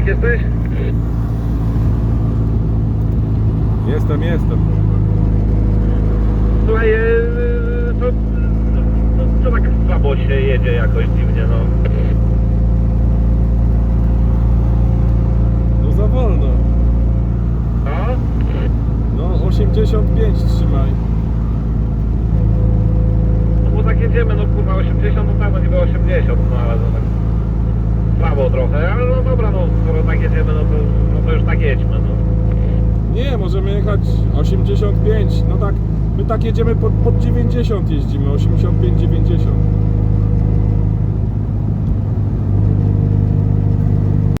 jesteś? Jestem, jestem. Słuchaj, e, to, to, to tak słabo się jedzie jakoś dziwnie, no. No za wolno. No? No 85 trzymaj. No bo tak jedziemy, no kurwa 80, no tam niby 80, no ale to tak słabo trochę, ale no dobra, no skoro tak jedziemy, no to, no to już tak jedźmy, no. Nie, możemy jechać 85. No tak, my tak jedziemy pod, pod 90 jeździmy, 85-90.